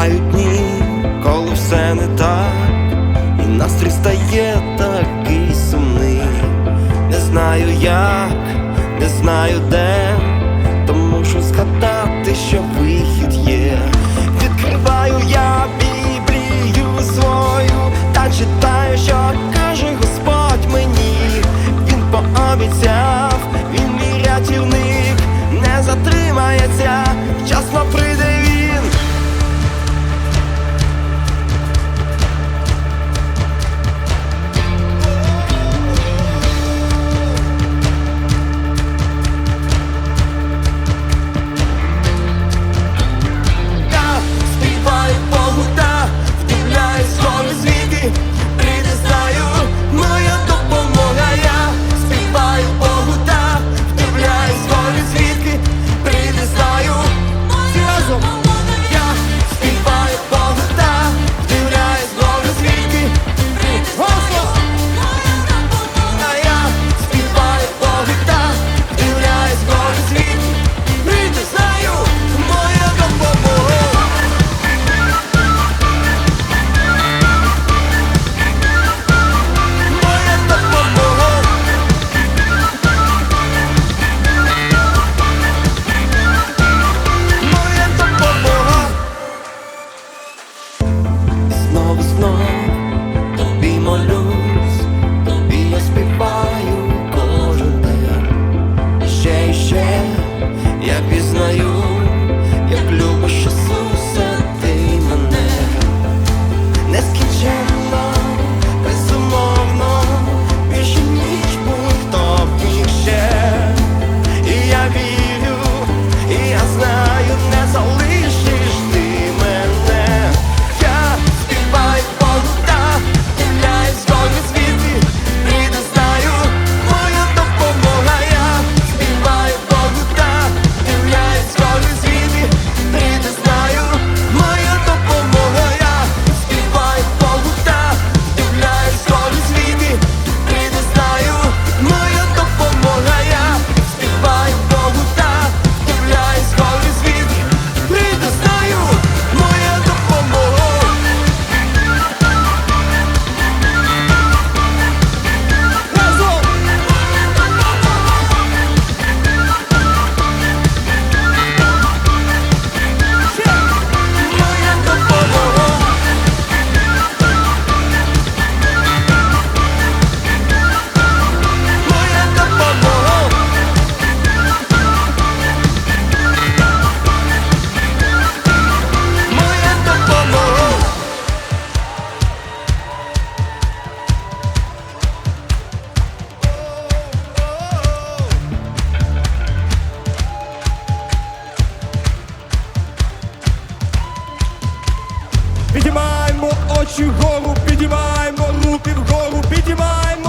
Бувають дні, коли все не так, і настрій стає такий сумний. Не знаю як, не знаю де, то мушу згадати, що. підіймаємо очі вгору, підіймаємо руки вгору, підіймаємо.